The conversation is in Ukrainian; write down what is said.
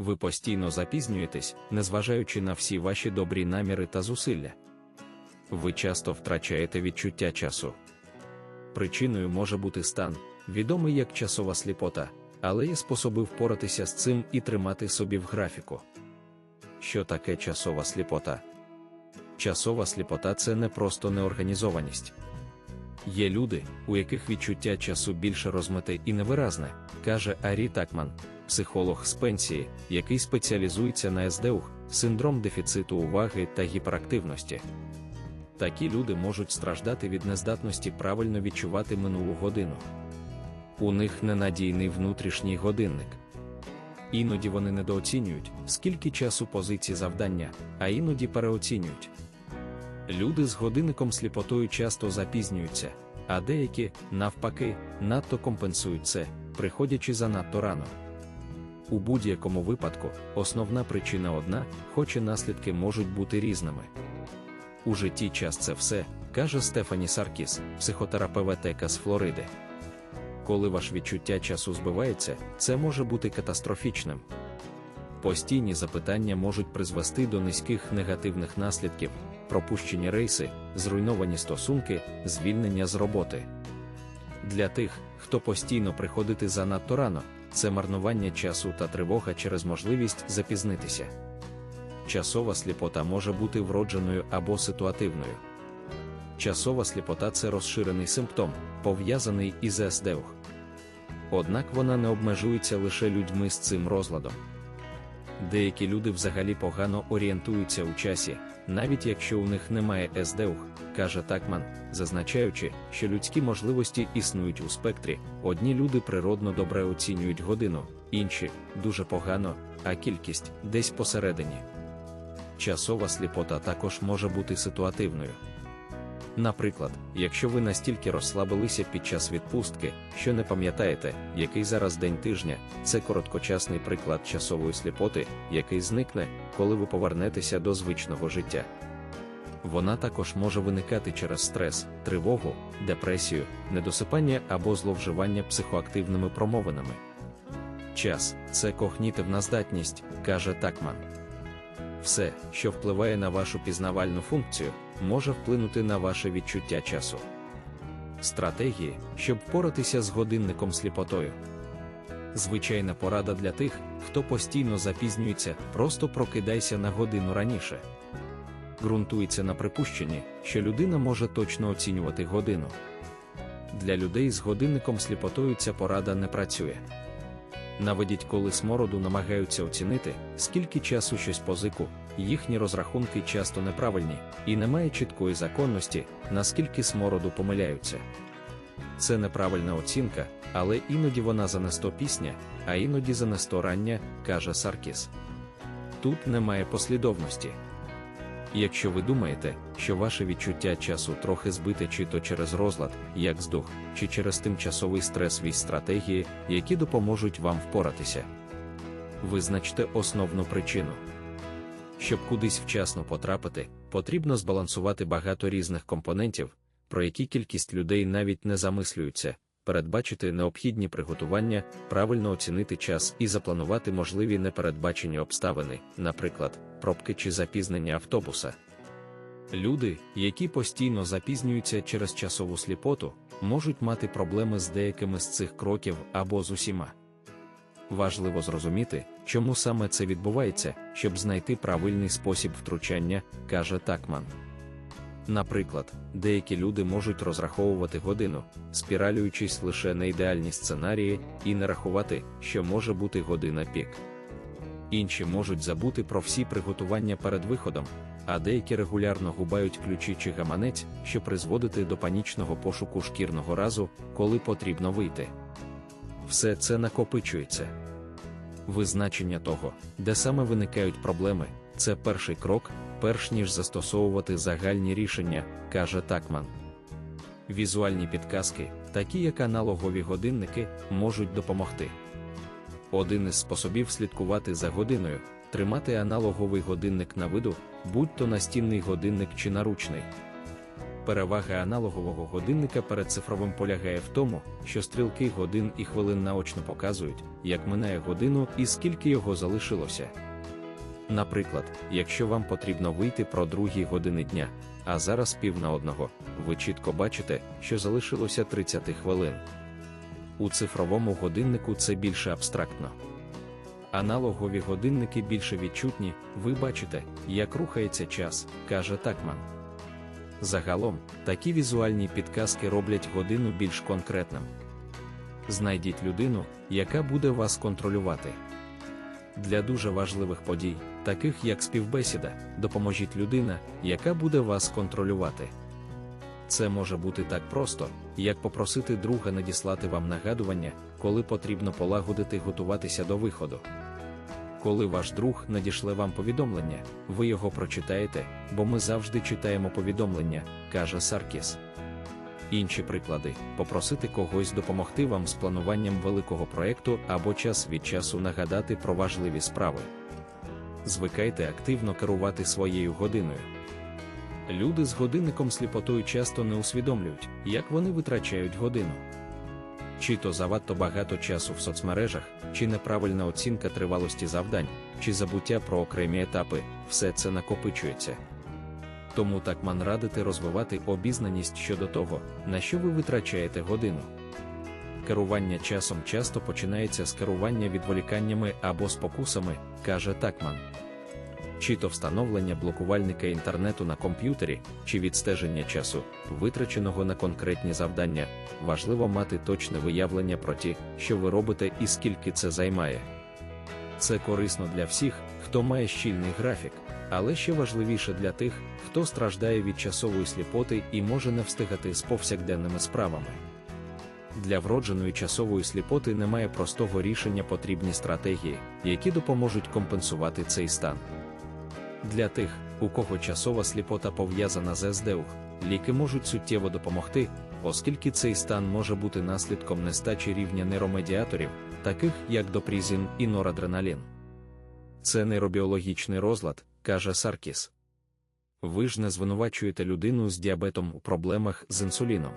Ви постійно запізнюєтесь, незважаючи на всі ваші добрі наміри та зусилля. Ви часто втрачаєте відчуття часу. Причиною може бути стан, відомий як часова сліпота, але є способи впоратися з цим і тримати собі в графіку. Що таке часова сліпота? Часова сліпота це не просто неорганізованість. Є люди, у яких відчуття часу більше розмите і невиразне, каже Арі Такман, психолог з пенсії, який спеціалізується на СДУХ, синдром дефіциту уваги та гіперактивності. Такі люди можуть страждати від нездатності правильно відчувати минулу годину. У них ненадійний внутрішній годинник. Іноді вони недооцінюють, скільки часу позиції завдання, а іноді переоцінюють. Люди з годинником сліпотою часто запізнюються, а деякі, навпаки, надто компенсують це, приходячи занадто рано. У будь-якому випадку основна причина одна, хоч і наслідки можуть бути різними. У житті час це все, каже Стефані Саркіс, психотерапевтика з Флориди. Коли ваше відчуття часу збивається, це може бути катастрофічним. Постійні запитання можуть призвести до низьких негативних наслідків, пропущені рейси, зруйновані стосунки, звільнення з роботи. Для тих, хто постійно приходити занадто рано, це марнування часу та тривога через можливість запізнитися. Часова сліпота може бути вродженою або ситуативною. Часова сліпота це розширений симптом, пов'язаний із СДУХ. Однак вона не обмежується лише людьми з цим розладом. Деякі люди взагалі погано орієнтуються у часі, навіть якщо у них немає СДУХ, каже Такман, зазначаючи, що людські можливості існують у спектрі, одні люди природно добре оцінюють годину, інші дуже погано, а кількість десь посередині. Часова сліпота також може бути ситуативною. Наприклад, якщо ви настільки розслабилися під час відпустки, що не пам'ятаєте, який зараз день тижня, це короткочасний приклад часової сліпоти, який зникне, коли ви повернетеся до звичного життя. Вона також може виникати через стрес, тривогу, депресію, недосипання або зловживання психоактивними промовинами. Час це когнітивна здатність, каже Такман. Все, що впливає на вашу пізнавальну функцію, може вплинути на ваше відчуття часу. Стратегії, щоб впоратися з годинником сліпотою. Звичайна порада для тих, хто постійно запізнюється, просто прокидайся на годину раніше. Ґрунтується на припущенні, що людина може точно оцінювати годину. Для людей з годинником сліпотою ця порада не працює. Наведіть, коли смороду намагаються оцінити, скільки часу щось позику, їхні розрахунки часто неправильні, і немає чіткої законності, наскільки смороду помиляються. Це неправильна оцінка, але іноді вона занесто пісня, а іноді занесто рання, каже Саркіс. Тут немає послідовності. Якщо ви думаєте, що ваше відчуття часу трохи збите чи то через розлад, як здух, чи через тимчасовий стрес вісь стратегії, які допоможуть вам впоратися, визначте основну причину. Щоб кудись вчасно потрапити, потрібно збалансувати багато різних компонентів, про які кількість людей навіть не замислюються, передбачити необхідні приготування, правильно оцінити час і запланувати можливі непередбачені обставини, наприклад, пробки чи запізнення автобуса. Люди, які постійно запізнюються через часову сліпоту, можуть мати проблеми з деякими з цих кроків або з усіма. Важливо зрозуміти, чому саме це відбувається, щоб знайти правильний спосіб втручання, каже Такман. Наприклад, деякі люди можуть розраховувати годину, спіралюючись лише на ідеальні сценарії, і не рахувати, що може бути година пік. Інші можуть забути про всі приготування перед виходом, а деякі регулярно губають ключі чи гаманець, що призводити до панічного пошуку шкірного разу, коли потрібно вийти. Все це накопичується. Визначення того, де саме виникають проблеми, це перший крок, перш ніж застосовувати загальні рішення, каже Такман. Візуальні підказки, такі як аналогові годинники, можуть допомогти. Один із способів слідкувати за годиною тримати аналоговий годинник на виду, будь то настінний годинник чи наручний. Перевага аналогового годинника перед цифровим полягає в тому, що стрілки годин і хвилин наочно показують, як минає годину і скільки його залишилося. Наприклад, якщо вам потрібно вийти про другій години дня, а зараз пів на одного, ви чітко бачите, що залишилося 30 хвилин. У цифровому годиннику це більше абстрактно. Аналогові годинники більше відчутні, ви бачите, як рухається час, каже Такман. Загалом, такі візуальні підказки роблять годину більш конкретним. Знайдіть людину, яка буде вас контролювати. Для дуже важливих подій, таких як співбесіда, допоможіть людина, яка буде вас контролювати. Це може бути так просто, як попросити друга надіслати вам нагадування, коли потрібно полагодити готуватися до виходу. Коли ваш друг надішле вам повідомлення, ви його прочитаєте, бо ми завжди читаємо повідомлення, каже Саркіс. Інші приклади попросити когось допомогти вам з плануванням великого проєкту або час від часу нагадати про важливі справи. Звикайте активно керувати своєю годиною. Люди з годинником сліпотою часто не усвідомлюють, як вони витрачають годину. Чи то завадто багато часу в соцмережах, чи неправильна оцінка тривалості завдань, чи забуття про окремі етапи, все це накопичується. Тому такман радити розвивати обізнаність щодо того, на що ви витрачаєте годину. Керування часом часто починається з керування відволіканнями або спокусами, каже Такман. Чи то встановлення блокувальника інтернету на комп'ютері, чи відстеження часу, витраченого на конкретні завдання, важливо мати точне виявлення про ті, що ви робите і скільки це займає. Це корисно для всіх, хто має щільний графік, але ще важливіше для тих, хто страждає від часової сліпоти і може не встигати з повсякденними справами. Для вродженої часової сліпоти немає простого рішення потрібні стратегії, які допоможуть компенсувати цей стан. Для тих, у кого часова сліпота пов'язана з СДУ, ліки можуть суттєво допомогти, оскільки цей стан може бути наслідком нестачі рівня нейромедіаторів, таких як допрізін і норадреналін. Це нейробіологічний розлад, каже Саркіс. Ви ж не звинувачуєте людину з діабетом у проблемах з інсуліном.